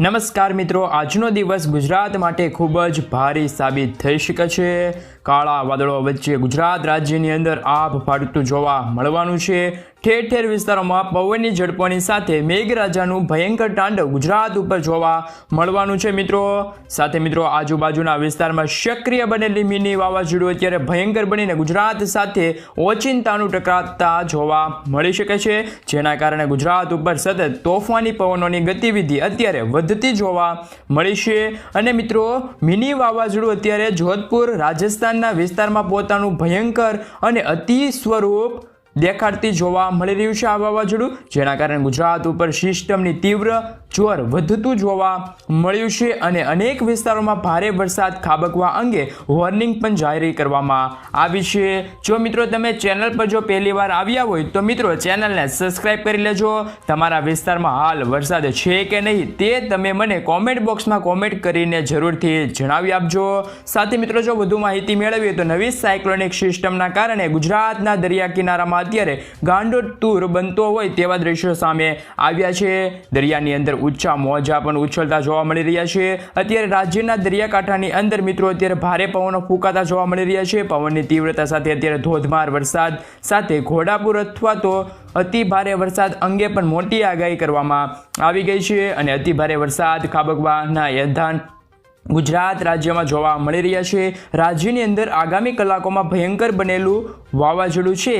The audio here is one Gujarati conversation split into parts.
નમસ્કાર મિત્રો આજનો દિવસ ગુજરાત માટે ખૂબ જ ભારે સાબિત થઈ શકે છે. કાળા વાદળો વચ્ચે ગુજરાત રાજ્યની અંદર આભ ફાટતું જોવા મળવાનું છે. ઠેર ઠેર વિસ્તારોમાં પવનની ઝડપોની સાથે મેઘરાજાનું ભયંકર તાંડવ ગુજરાત ઉપર જોવા મળવાનું છે મિત્રો. સાથે મિત્રો, આજુબાજુના વિસ્તારમાં સક્રિય બનેલી મિની વાવાઝોડું અત્યારે ભયંકર બનીને ગુજરાત સાથે ઓચિંતાનું ટકરાતા જોવા મળી શકે છે. જેના કારણે ગુજરાત ઉપર સતત તોફાની પવનોની ગતિવિધિ અત્યારે વધતી જોવા મળી છે. અને મિત્રો, મિની વાવાઝોડું અત્યારે જોધપુર રાજસ્થાનના વિસ્તારમાં પોતાનું ભયંકર અને અતિ સ્વરૂપ દેખાડતી જોવા મળી રહ્યું છે આ વાવાઝોડું, જેના કારણે ગુજરાત ઉપર સિસ્ટમની તીવ્ર જોર વધતું જોવા મળ્યું છે અને અનેક વિસ્તારોમાં ભારે વરસાદ ખાબકવા અંગે વોર્નિંગ પણ જાહેર કરવામાં આવી છે. જો મિત્રો તમે ચેનલ પર જો પહેલી વાર આવ્યા હોય, તો મિત્રો ચેનલને સબસ્ક્રાઈબ કરી લેજો. તમારા વિસ્તારમાં હાલ વરસાદ છે કે નહીં તે તમે મને કોમેન્ટ બોક્સમાં કોમેન્ટ કરીને જરૂરથી જણાવી આપજો. સાથે મિત્રો, જો વધુ માહિતી મેળવીએ તો નવી સાયક્લોનિક સિસ્ટમના કારણે ગુજરાતના દરિયા કિનારામાં અત્યારે ગાંડો તૂર બનતો હોય તેવા દ્રશ્યો સામે આવ્યા છે. દરિયાની અંદર ઊંચા મોજા પણ ઉછળતા જોવા મળી રહ્યા છે. અત્યારે રાજ્યના દરિયાકાંઠાની અંદર મિત્રો અત્યારે ભારે પવનો ફૂંકાતા જોવા મળી રહ્યા છે. પવનની તીવ્રતા સાથે અત્યારે ધોધમાર વરસાદ સાથે ઘોડાપુર અથવા તો અતિ ભારે વરસાદ અંગે પણ મોટી આગાહી કરવામાં આવી ગઈ છે અને અતિ ભારે વરસાદ ખાબકવાના યધાન ગુજરાત રાજ્યમાં જોવા મળી રહ્યા છે. રાજ્યની અંદર આગામી કલાકોમાં ભયંકર બનેલું વાવાઝોડું છે.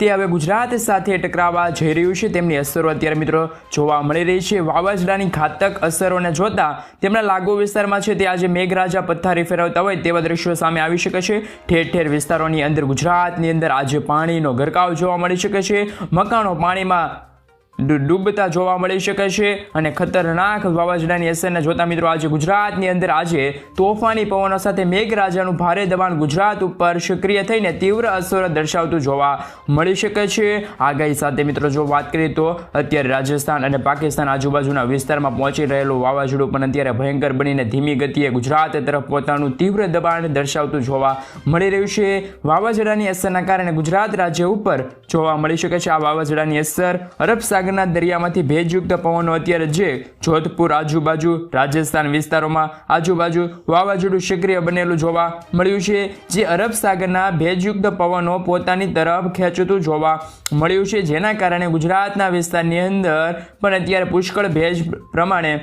તે હવે ગુજરાત સાથે ટકરાવા જઈ રહ્યું છે. તેમની અસરો અત્યારે મિત્રો જોવા મળી રહી છે. વાવાઝોડાની ઘાતક અસરોને જોતા તેમના લાગુ વિસ્તારમાં છે તે આજે મેઘરાજા પથ્થારી ફેરવતા હોય તેવા દ્રશ્યો સામે આવી શકે છે. ઠેર ઠેર વિસ્તારોની અંદર ગુજરાતની અંદર આજે પાણીનો ગરકાવ જોવા મળી શકે છે. મકાનો પાણીમાં ડૂબતા જોવા મળી શકે છે અને ખતરનાક વાવાઝોડાની અસરને જોતા મિત્રો આજે ગુજરાતની અંદર આજે તોફાની પવનો સાથે મેઘરાજાનું ભારે દબાણ ગુજરાત ઉપર સક્રિય થઈને તીવ્ર અસર દર્શાવતું જોવા મળી શકે છે. આગાહી સાથે મિત્રો જો વાત કરીએ તો અત્યારે રાજસ્થાન અને પાકિસ્તાન આજુબાજુના વિસ્તારમાં પહોંચી રહેલું વાવાઝોડું પણ અત્યારે ભયંકર બનીને ધીમી ગતિએ ગુજરાત તરફ પોતાનું તીવ્ર દબાણ દર્શાવતું જોવા મળી રહ્યું છે. વાવાઝોડાની અસરના કારણે ગુજરાત રાજ્ય ઉપર જોવા મળી શકે છે. આ વાવાઝોડાની અસર અરબ સાગરના દરિયામાંથી ભેજયુક્ત પવનો અત્યારે જે જોધપુર આજુબાજુ રાજસ્થાન વિસ્તારોમાં આજુબાજુ વાવાઝોડું સક્રિય બનેલું જોવા મળ્યું છે, જે અરબ સાગરના ભેજયુક્ત પવનો પોતાની તરફ ખેંચતું જોવા મળ્યું છે. જેના કારણે ગુજરાતના વિસ્તારની અંદર પણ અત્યારે પુષ્કળ ભેજ પ્રમાણે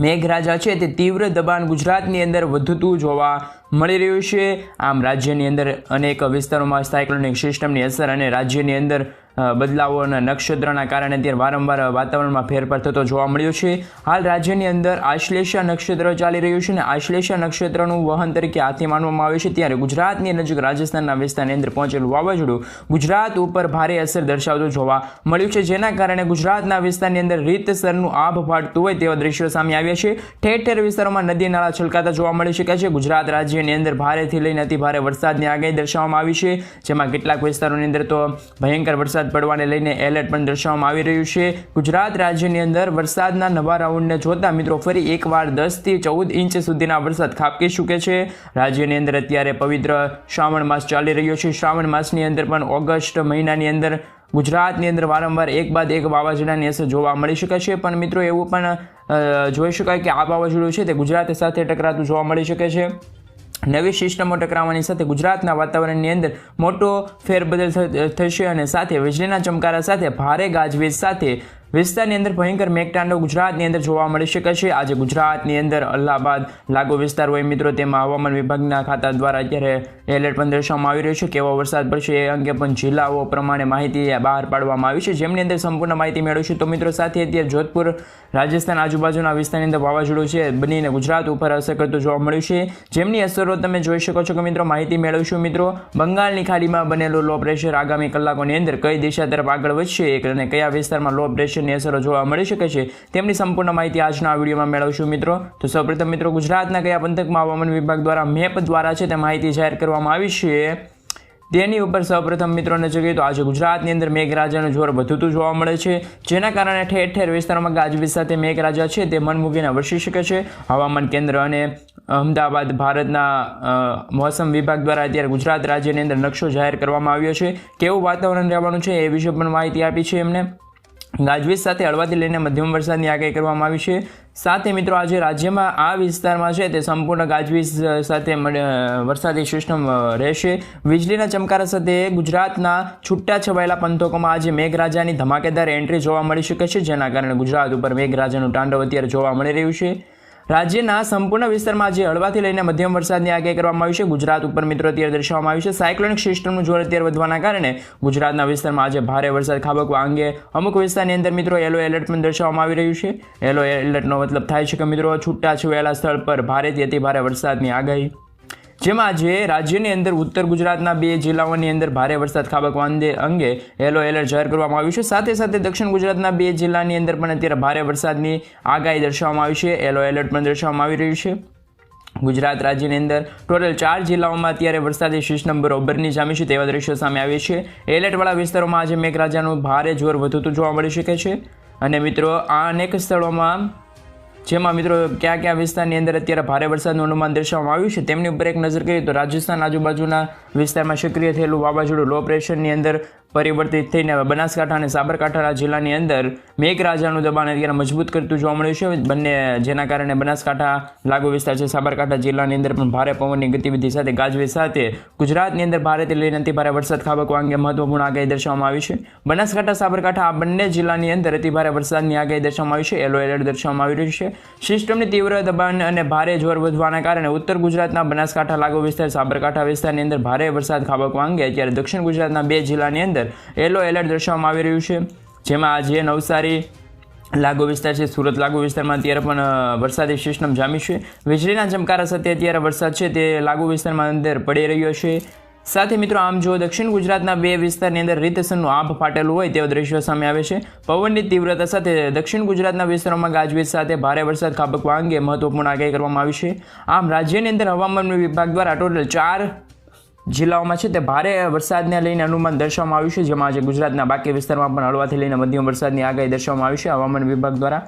મેઘરાજા છે તે તીવ્ર દબાણ ગુજરાતની અંદર વધતું જોવા મળી રહ્યું છે. આમ રાજ્યની અંદર અનેક વિસ્તારોમાં સાયક્લોનિક સિસ્ટમની અસર અને રાજ્યની અંદર બદલાવો અને નક્ષત્રના કારણે ત્યાં વારંવાર વાતાવરણમાં ફેરફાર થતો જોવા મળ્યો છે. હાલ રાજ્યની અંદર આશ્લેષા નક્ષત્ર ચાલી રહ્યું છે અને આશ્લેષા નક્ષત્રનું વહન તરીકે હાથી માનવામાં આવે છે. ત્યારે ગુજરાતની નજીક રાજસ્થાનના વિસ્તારની અંદર પહોંચેલું વાવાઝોડું ગુજરાત ઉપર ભારે અસર દર્શાવતું જોવા મળ્યું છે. જેના કારણે ગુજરાતના વિસ્તારની અંદર રીતસરનું આભ ફાટતું હોય તેવા દ્રશ્યો સામે આવ્યા છે. ઠેર ઠેર વિસ્તારોમાં નદી નાળા છલકાતા જોવા મળી શકે છે. ગુજરાત રાજ્યની અંદર ભારેથી લઈને અતિ ભારે વરસાદની આગાહી દર્શાવવામાં આવી છે. જેમાં કેટલાક વિસ્તારોની અંદર તો ભયંકર વરસાદ પડવાને લઈને એલર્ટ પણ દર્શાવવામાં આવી રહ્યું છે. ગુજરાત રાજ્યની અંદર વરસાદના નવા રાઉન્ડને જોતા મિત્રો ફરી એકવાર દસથી ચૌદ ઇંચ સુધીના વરસાદ ખાબકી શકે છે. રાજ્યની અંદર અત્યારે પવિત્ર શ્રાવણ માસ ચાલી રહ્યો છે. શ્રાવણ માસની અંદર પણ ઓગસ્ટ મહિનાની અંદર ગુજરાતની અંદર વારંવાર એક બાદ એક વાવાઝોડાની અસર જોવા મળી શકે છે પણ મિત્રો એવું પણ જોઈ શકાય કે આ વાવાઝોડું છે તે ગુજરાત સાથે ટકરાતું જોવા મળી શકે છે. નવી સિસ્ટમો ટકરાવવાની સાથે ગુજરાતના વાતાવરણની અંદર મોટો ફેરબદલ થશે અને સાથે વીજળીના ચમકારા સાથે ભારે ગાજવીજ સાથે વિસ્તારની અંદર ભયંકર મેઘતાંડવ ગુજરાતની અંદર જોવા મળી શકે છે. આજે ગુજરાતની અંદર અલ્હાબાદ લાગુ વિસ્તાર હોય મિત્રો, તેમાં હવામાન વિભાગના ખાતા દ્વારા અત્યારે એલર્ટ પણ દર્શાવવામાં આવી રહ્યું છે. કેવો વરસાદ પડશે એ અંગે પણ જિલ્લાઓ પ્રમાણે માહિતી બહાર પાડવામાં આવી છે. જેમની અંદર સંપૂર્ણ માહિતી મેળવીશું તો મિત્રો, સાથે અત્યારે જોધપુર, રાજસ્થાન આજુબાજુના વિસ્તારની અંદર વાવાઝોડું છે. બનીને ગુજરાત ઉપર અસર કરતું જોવા મળ્યું છે. જેમની અસરો તમે જોઈ શકો છો કે મિત્રો, માહિતી મેળવીશું મિત્રો. બંગાળની ખાડીમાં બનેલું લો પ્રેશર આગામી કલાકોની અંદર કઈ દિશા તરફ આગળ વધશે? અને કયા વિસ્તારમાં લો પ્રેશરની અસરો જોવા મળી શકે છે. તેમની સંપૂર્ણ માહિતી આજના આ વિડીયોમાં મેળવશું મિત્રો. તો સૌપ્રથમ મિત્રો, ગુજરાતના કયા પંથકમાં હવામાન વિભાગ દ્વારા મેપ દ્વારા છે તે માહિતી જાહેર કરવામાં આવી છે. તેની ઉપર સૌપ્રથમ મિત્રોને જગ્યાએ તો આજે ગુજરાતની અંદર મેઘરાજાનું જોર વધતું જોવા મળે છે. જેના કારણે ઠેર ઠેર વિસ્તારોમાં ગાજવીજ સાથે મેઘરાજા છે તે મન મૂકીને વરસી શકે છે. હવામાન કેન્દ્ર અને અમદાવાદ ભારતના મોસમ વિભાગ દ્વારા અત્યારે ગુજરાત રાજ્યની અંદર નકશો જાહેર કરવામાં આવ્યો છે. કેવું વાતાવરણ રહેવાનું છે એ વિશે પણ માહિતી આપી છે એમને. ગાજવીજ સાથે હળવાથી લઈને મધ્યમ વરસાદની આગાહી કરવામાં આવી છે. સાથે મિત્રો આજે રાજ્યમાં આ વિસ્તારમાં છે તે સંપૂર્ણ ગાજવીજ સાથે વરસાદી સિસ્ટમ રહેશે. વીજળીના ચમકારા સાથે ગુજરાતના છૂટા છવાયેલા પંથકોમાં આજે મેઘરાજાની ધમાકેદાર એન્ટ્રી જોવા મળી શકે છે, જેના કારણે ગુજરાત ઉપર મેઘરાજાનું તાંડવ અત્યારે જોવા મળી રહ્યું છે. રાજ્યના સંપૂર્ણ વિસ્તારમાં આજે હળવાથી લઈને મધ્યમ વરસાદની આગાહી કરવામાં આવી છે. ગુજરાત ઉપર મિત્રો અત્યારે દર્શાવવામાં આવ્યું છે. સાયક્લોનિક સિસ્ટમનું જોર અત્યારે વધવાના કારણે ગુજરાતના વિસ્તારમાં આજે ભારે વરસાદ ખાબકવા અંગે અમુક વિસ્તારની અંદર મિત્રો યલો એલર્ટ પણ દર્શાવવામાં આવી રહ્યું છે. યલો એલર્ટનો મતલબ થાય છે કે મિત્રો છૂટા છવાયેલા સ્થળ પર ભારેથી અતિ ભારે વરસાદની આગાહી જેમાં આજે રાજ્યની અંદર ઉત્તર ગુજરાતના બે જિલ્લાઓની અંદર ભારે વરસાદ ખાબકવા અંગે યલો એલર્ટ જાહેર કરવામાં આવ્યું છે. સાથે સાથે દક્ષિણ ગુજરાતના બે જિલ્લાની અંદર પણ અત્યારે ભારે વરસાદની આગાહી દર્શાવવામાં આવી છે. યલો એલર્ટ પણ દર્શાવવામાં આવી રહ્યું છે. ગુજરાત રાજ્યની અંદર ટોટલ ચાર જિલ્લાઓમાં અત્યારે વરસાદી સિસ્ટમ બરોબરની જામી છે તેવા દ્રશ્યો સામે આવે છે. એલર્ટવાળા વિસ્તારોમાં આજે મેઘરાજાનું ભારે જોર વધતું જોવા મળી શકે છે. અને મિત્રો, આ અનેક સ્થળોમાં જેમાં મિત્રો કયા કયા વિસ્તારની અંદર અત્યારે ભારે વરસાદનું અનુમાન દર્શાવવામાં આવ્યું છે, તેમની ઉપર એક નજર કરીએ તો રાજસ્થાન આજુબાજુના વિસ્તારમાં સક્રિય થયેલું વાવાઝોડું લો પ્રેશરની અંદર પરિવર્તિત થઈને બનાસકાંઠા અને સાબરકાંઠા જિલ્લાની અંદર મેઘરાજાનું દબાણ અત્યારે મજબૂત કરતું જોવા મળ્યું છે. બંને જેના કારણે બનાસકાંઠા લાગુ વિસ્તાર છે. સાબરકાંઠા જિલ્લાની અંદર પણ ભારે પવનની ગતિવિધિ સાથે ગાજવીજ સાથે ગુજરાતની અંદર ભારેથી લઈને અતિભારે વરસાદ ખાબકવા અંગે મહત્વપૂર્ણ આગાહી દર્શાવવામાં આવી છે. બનાસકાંઠા, સાબરકાંઠા આ બંને જિલ્લાની અંદર અતિ ભારે વરસાદની આગાહી દર્શાવવામાં આવી છે. યલો એલર્ટ દર્શાવવામાં આવી રહ્યું છે. સિસ્ટમની તીવ્ર દબાણ અને ભારે જોર વધવાના કારણે ઉત્તર ગુજરાતના બનાસકાંઠા લાગુ વિસ્તાર, સાબરકાંઠા વિસ્તારની અંદર ભારે વરસાદ ખાબકવા અંગે, અત્યારે દક્ષિણ ગુજરાતના બે જિલ્લાની અંદર યલો એલર્ટ દર્શાવવામાં આવી રહ્યું છે. જેમાં આજે નવસારી લાગુ વિસ્તાર છે, સુરત લાગુ વિસ્તારમાં અત્યારે પણ વરસાદી સિસ્ટમ જામી છે. વીજળીના ચમકારા સાથે અત્યારે વરસાદ છે, તે લાગુ વિસ્તારમાં અંદર પડી રહ્યો છે. સાથે મિત્રો, આમ જો દક્ષિણ ગુજરાતના બે વિસ્તારની અંદર રીતસરનું આભ ફાટેલું હોય તેવા દ્રશ્યો સામે આવે છે. પવનની તીવ્રતા સાથે દક્ષિણ ગુજરાતના વિસ્તારોમાં ગાજવીજ સાથે ભારે વરસાદ ખાબકવા અંગે મહત્વપૂર્ણ આગાહી કરવામાં આવી છે. આમ રાજ્યની અંદર હવામાન વિભાગ દ્વારા ટોટલ ચાર જિલ્લાઓમાં છે તે ભારે વરસાદને લઈને અનુમાન દર્શાવવામાં આવ્યું છે. જેમાં આજે ગુજરાતના બાકી વિસ્તારમાં પણ હળવાથી લઈને મધ્યમ વરસાદની આગાહી દર્શાવવામાં આવી છે. હવામાન વિભાગ દ્વારા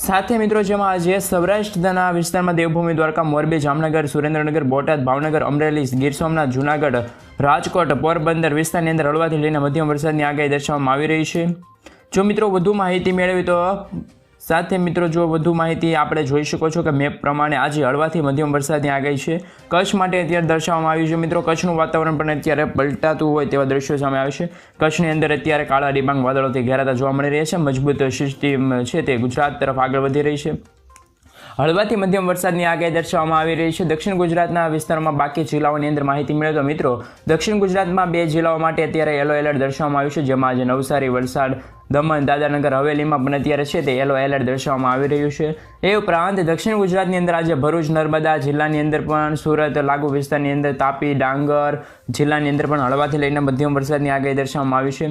સાથે મિત્રો જેમાં આજે સૌરાષ્ટ્રના વિસ્તારમાં દેવભૂમિ દ્વારકા, મોરબી, જામનગર, સુરેન્દ્રનગર, બોટાદ, ભાવનગર, અમરેલી, ગીર સોમનાથ, જુનાગઢ, રાજકોટ, પોરબંદર વિસ્તારની અંદર હળવાથી લઈને મધ્યમ વરસાદની આગાહી દર્શાવવામાં આવી રહી છે. જો મિત્રો વધુ માહિતી મેળવી તો સાથે મિત્રો, જો વધુ માહિતી આપણે જોઈ શકો છો કે મેપ પ્રમાણે આજે હળવાથી મધ્યમ વરસાદની આગાહી છે. કચ્છ માટે અત્યારે દર્શાવવામાં આવ્યું છે મિત્રો, કચ્છનું વાતાવરણ પણ અત્યારે પલટાતું હોય તેવા દ્રશ્યો સામે આવે છે. કચ્છની અંદર અત્યારે કાળા ડિબાંગ વાદળોથી ઘેરાતા જોવા મળી રહ્યા છે. મજબૂત સિસ્ટમ છે તે ગુજરાત તરફ આગળ વધી રહી છે. હળવાથી મધ્યમ વરસાદની આગાહી દર્શાવવામાં આવી રહી છે. દક્ષિણ ગુજરાતના વિસ્તારમાં બાકી જિલ્લાઓની અંદર માહિતી મળે તો મિત્રો, દક્ષિણ ગુજરાતમાં બે જિલ્લાઓ માટે અત્યારે યલો એલર્ટ દર્શાવવામાં આવ્યું છે, જેમાં આજે નવસારી, વલસાડ દમણ દાદાનગર હવેલીમાં પણ અત્યારે છે તે યલો એલર્ટ દર્શાવવામાં આવી રહ્યું છે. એ ઉપરાંત દક્ષિણ ગુજરાતની અંદર આજે ભરૂચ, નર્મદા જિલ્લાની અંદર પણ સુરત, લાગુ વિસ્તારની અંદર તાપી, ડાંગર જિલ્લાની અંદર પણ હળવાથી લઈને મધ્યમ વરસાદની આગાહી દર્શાવવામાં આવી છે.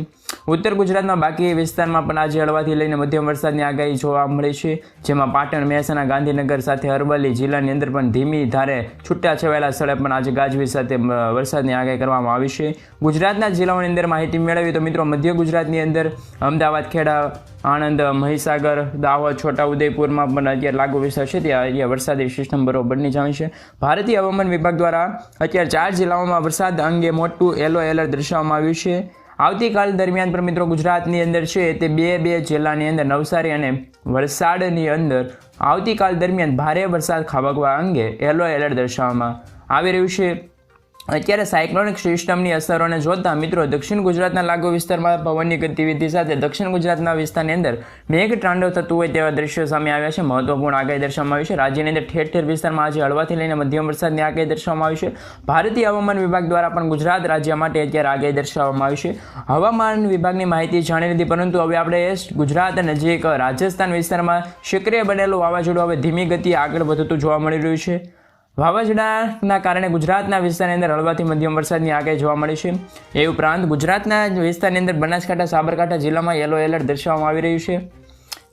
ઉત્તર ગુજરાતમાં બાકી વિસ્તારમાં પણ આજે હળવાથી લઈને મધ્યમ વરસાદની આગાહી જોવા મળી છે. જેમાં પાટણ, મહેસાણા, ગાંધીનગર સાથે અરવલ્લી જિલ્લાની અંદર પણ ધીમી ધારે છૂટા છવાયેલા સ્થળે પણ આજે ગાજવીજ સાથે વરસાદની આગાહી કરવામાં આવી છે. ગુજરાતના જિલ્લાઓની અંદર માહિતી મેળવી તો મિત્રો મધ્ય ગુજરાતની અંદર અમદાવાદ ખેડા, આણંદ, મહીસાગર, દાહોદ, છોટા ઉદયપુરમાં પણ અત્યારે લાગુ વિસ્તાર છે. ત્યાં અહીંયા વરસાદી સિસ્ટમ બરોબરની જામી છે. ભારતીય હવામાન વિભાગ દ્વારા અત્યારે ચાર જિલ્લાઓમાં વરસાદ અંગે મોટું યલો એલર્ટ દર્શાવવામાં આવ્યું છે. આવતીકાલ દરમિયાન પણ મિત્રો ગુજરાતની અંદર છે તે બે બે જિલ્લાની અંદર નવસારી અને વલસાડની અંદર આવતીકાલ દરમિયાન ભારે વરસાદ ખાબકવા અંગે યલો એલર્ટ દર્શાવવામાં આવી રહ્યું છે. અત્યારે સાયક્લોનિક સિસ્ટમની અસરોને જોતા મિત્રો દક્ષિણ ગુજરાતના લાગુ વિસ્તારમાં પવનની ગતિવિધિ સાથે દક્ષિણ ગુજરાતના વિસ્તારની અંદર મેઘ તાંડવ થતું હોય તેવા દ્રશ્યો સામે આવ્યા છે. મહત્વપૂર્ણ આગાહી દર્શાવવામાં આવી છે. રાજ્યની અંદર ઠેર ઠેર વિસ્તારમાં આજે હળવાથી લઈને મધ્યમ વરસાદની આગાહી દર્શાવવામાં આવી છે. ભારતીય હવામાન વિભાગ દ્વારા પણ ગુજરાત રાજ્ય માટે અત્યારે આગાહી દર્શાવવામાં આવી છે. હવામાન વિભાગની માહિતી જાણી લીધી, પરંતુ હવે આપણે ગુજરાત નજીક રાજસ્થાન વિસ્તારમાં સક્રિય બનેલું વાવાઝોડું હવે ધીમી ગતિએ આગળ વધતું જોવા મળી રહ્યું છે. વાવાઝોડાના કારણે ગુજરાતના વિસ્તારની અંદર હળવાથી મધ્યમ વરસાદની આગાહી જોવા મળી છે. એ ઉપરાંત ગુજરાતના વિસ્તારની અંદર બનાસકાંઠા, સાબરકાંઠા જિલ્લામાં યલો એલર્ટ દર્શાવવામાં આવી રહ્યું છે.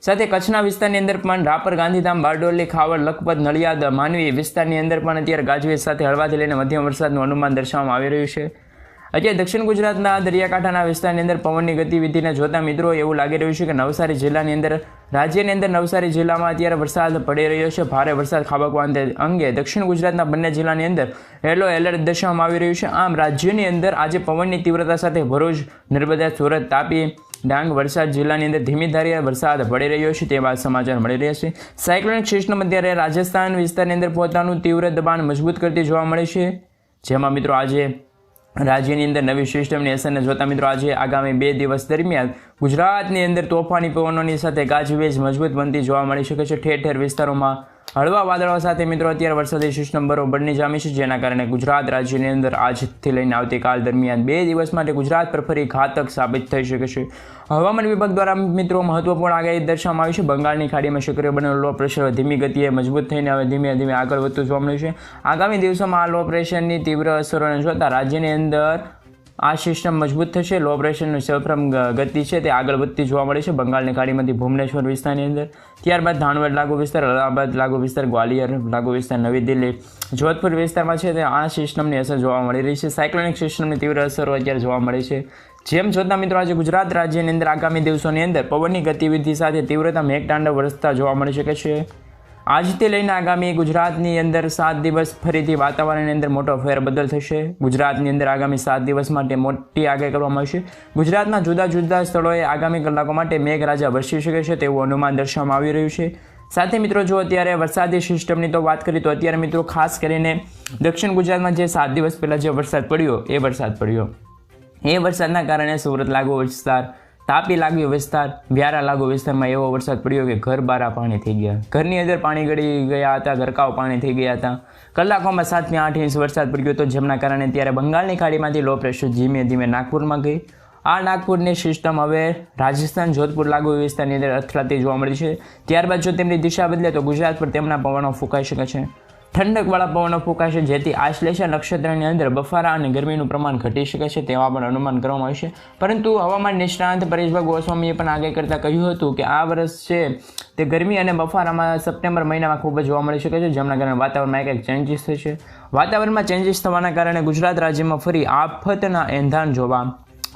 સાથે કચ્છના વિસ્તારની અંદર પણ રાપર, ગાંધીધામ, બારડોલી ખાવડ લખપત, નડિયાદ, માનવી વિસ્તારની અંદર પણ અત્યારે ગાજવીજ સાથે હળવાથી લઈને મધ્યમ વરસાદનું અનુમાન દર્શાવવામાં આવી રહ્યું છે. અત્યારે દક્ષિણ ગુજરાતના દરિયાકાંઠાના વિસ્તારની અંદર પવનની ગતિવિધિને જોતા મિત્રો એવું લાગી રહ્યું છે કે નવસારી જિલ્લાની અંદર, રાજ્યની અંદર નવસારી જિલ્લામાં અત્યારે વરસાદ પડી રહ્યો છે. ભારે વરસાદ ખાબકવા અંગે દક્ષિણ ગુજરાતના બંને જિલ્લાની અંદર યલો એલર્ટ દર્શાવવામાં આવી રહ્યું છે. આમ રાજ્યની અંદર આજે પવનની તીવ્રતા સાથે ભરૂચ, નર્મદા, સુરત, તાપી, ડાંગ વરસાદ જિલ્લાની અંદર ધીમી ધારે વરસાદ પડી રહ્યો છે તેવા સમાચાર મળી રહ્યા છે. સાયક્લોનિક સિસ્ટમ અત્યારે રાજસ્થાન વિસ્તારની અંદર પોતાનું તીવ્ર દબાણ મજબૂત કરતી જોવા મળે છે. જેમાં મિત્રો આજે રાજ્યની અંદર નવી સિસ્ટમની અસરને જોતા મિત્રો આજે આગામી બે દિવસ દરમિયાન ગુજરાતની અંદર તોફાની પવનોની સાથે ગાજવીજ મજબૂત બનતી જોવા મળી શકે છે. ઠેર ઠેર વિસ્તારોમાં હળવા વાદળો સાથે મિત્રો, અત્યારે વરસાદી સિસ્ટમ બરોબરની જામી છે, જેના કારણે ગુજરાત રાજ્યની અંદર આજથી લઈને આવતીકાલ દરમિયાન બે દિવસ માટે ગુજરાત પર ફરી ઘાતક સાબિત થઈ શકે છે. હવામાન વિભાગ દ્વારા મિત્રો મહત્વપૂર્ણ આગાહી દર્શાવવામાં આવી છે. બંગાળની ખાડીમાં સક્રિય બનેલો લો પ્રેશર ધીમી ગતિએ મજબૂત થઈને હવે ધીમે ધીમે આગળ વધતું જોવા મળ્યું છે. આગામી દિવસોમાં આ લો પ્રેશરની તીવ્ર અસરોને જોતા રાજ્યની અંદર આ સિસ્ટમ મજબૂત થશે. લો પ્રેશરનું સૌપ્રથમ ગતિ છે તે આગળ વધતી જોવા મળે છે બંગાળની ખાડીમાંથી ભુવનેશ્વર વિસ્તારની અંદર. ત્યારબાદ ધાનવડ લાગુ વિસ્તાર, અલ્હાબાદ લાગુ વિસ્તાર, ગ્વાલિયર લાગુ વિસ્તાર, નવી દિલ્હી. જોધપુર વિસ્તારમાં છે તે આ સિસ્ટમની અસર જોવા મળી રહી છે. સાયક્લોનિક સિસ્ટમની તીવ્ર અસરો અત્યારે જોવા મળે છે. જેમ જોતા મિત્રો આજે ગુજરાત રાજ્યની અંદર આગામી દિવસોની અંદર પવનની ગતિવિધિ સાથે તીવ્રતા મેઘતાંડવ વરસતા જોવા મળી શકે છે. આજથી લઈને આગામી ગુજરાતની અંદર સાત દિવસ ફરીથી વાતાવરણની અંદર મોટો ફેરબદલ થશે. ગુજરાતની અંદર આગામી સાત દિવસ માટે મોટી આગાહી કરવામાં આવશે. ગુજરાતના જુદા જુદા સ્થળોએ આગામી કલાકો માટે મેઘરાજા વરસી શકે છે તેવું અનુમાન દર્શાવવામાં આવી રહ્યું છે. સાથે મિત્રો, જો અત્યારે વરસાદી સિસ્ટમની તો વાત કરીએ તો અત્યારે મિત્રો ખાસ કરીને દક્ષિણ ગુજરાતમાં જે સાત દિવસ પહેલાં જે વરસાદ પડ્યો, એ વરસાદ પડ્યો. એ વરસાદના કારણે સુરત લાગુ વિસ્તાર તાપી લાગ્યો વિસ્તાર, વ્યારા લાગુ વિસ્તારમાં એવો વરસાદ પડ્યો કે ઘર બારા પાણી થઈ ગયા. ઘરની અંદર પાણી ગળી ગયા હતા, ઘરકાઓ પાણી થઈ ગયા હતા. કલાકોમાં સાતથી આઠ ઇંચ વરસાદ પડ્યો હતો, જેમના કારણે ત્યારે બંગાળની ખાડીમાંથી લો પ્રેશર ધીમે ધીમે નાગપુરમાં ગઈ. આ નાગપુરની સિસ્ટમ હવે રાજસ્થાન, જોધપુર લાગુ વિસ્તારની અંદર અથડાતી જોવા મળી છે. ત્યારબાદ જો તેમની દિશા બદલે તો ગુજરાત પર તેમના પવનો ફૂંકાઈ શકે છે. ઠંડકવાળા પવનો ફૂંકાશે, જેથી આશ્લેષા નક્ષત્રની અંદર બફારા અને ગરમીનું પ્રમાણ ઘટી શકે છે, તેવા પણ અનુમાન કરવામાં આવશે પરંતુ હવામાન નિષ્ણાંત પરેશભાઈ ગોસ્વામીએ પણ આગળ કરતાં કહ્યું હતું કે આ વર્ષ છે તે ગરમી અને બફારામાં સપ્ટેમ્બર મહિનામાં ખૂબ જ જોવા મળી શકે છે, જેમના કારણે વાતાવરણમાં એક એક ચેન્જીસ થશે. વાતાવરણમાં ચેન્જીસ થવાના કારણે ગુજરાત રાજ્યમાં ફરી આફતના એંધાણ જોવા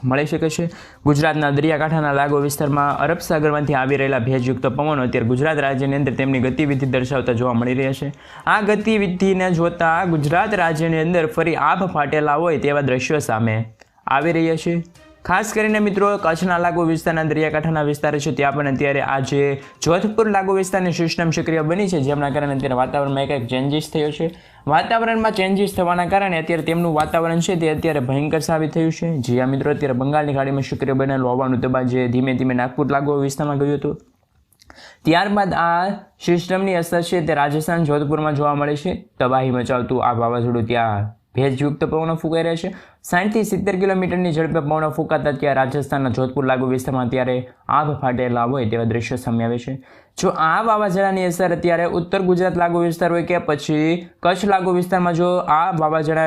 મળી શકે છે. ગુજરાતના દરિયાકાંઠાના લાગુ વિસ્તારમાં અરબ સાગરમાંથી આવી રહેલા ભેજયુક્ત પવનો અત્યારે ગુજરાત રાજ્યની અંદર તેમની ગતિવિધિ દર્શાવતા જોવા મળી રહ્યા છે. આ ગતિવિધિને જોતા ગુજરાત રાજ્યની અંદર ફરી આભ ફાટેલા હોય તેવા દ્રશ્યો સામે આવી રહ્યા છે. ખાસ કરીને મિત્રો, કચ્છના લાગુ વિસ્તારના દરિયાકાંઠાના વિસ્તાર છે, ત્યાં પણ અત્યારે આજે જોધપુર લાગુ વિસ્તારની સિસ્ટમ સક્રિય બની છે, જેમના કારણે અત્યારે વાતાવરણમાં એક એક ચેન્જીસ થયો છે. વાતાવરણમાં ચેન્જીસ થવાના કારણે અત્યારે તેમનું વાતાવરણ છે, તે અત્યારે ભયંકર સાબિત થયું છે. જે આ મિત્રો, અત્યારે બંગાળની ખાડીમાં સક્રિય બનેલું હોવાનું દબાણ જે ધીમે ધીમે નાગપુર લાગુ વિસ્તારમાં ગયું હતું. ત્યારબાદ આ સિસ્ટમની અસર છે, તે રાજસ્થાન, જોધપુરમાં જોવા મળે છે. તબાહી મચાવતું આ વાવાઝોડું ત્યાં ભેજયુક્ત પવનો ફૂંકાઈ રહ્યા છે. સાઠથી સિત્તેર કિલોમીટરની ઝડપે પવનો ફૂંકાતા ત્યાં રાજસ્થાનના જોધપુર લાગુ વિસ્તારમાં ત્યારે આભ ફાટેલા હોય તેવા દ્રશ્યો સામે આવે છે. જો આ વાવાઝોડાની અસર અત્યારે ઉત્તર ગુજરાત લાગુ વિસ્તાર હોય કે પછી કચ્છ લાગુ વિસ્તારમાં જો આ વાવાઝોડા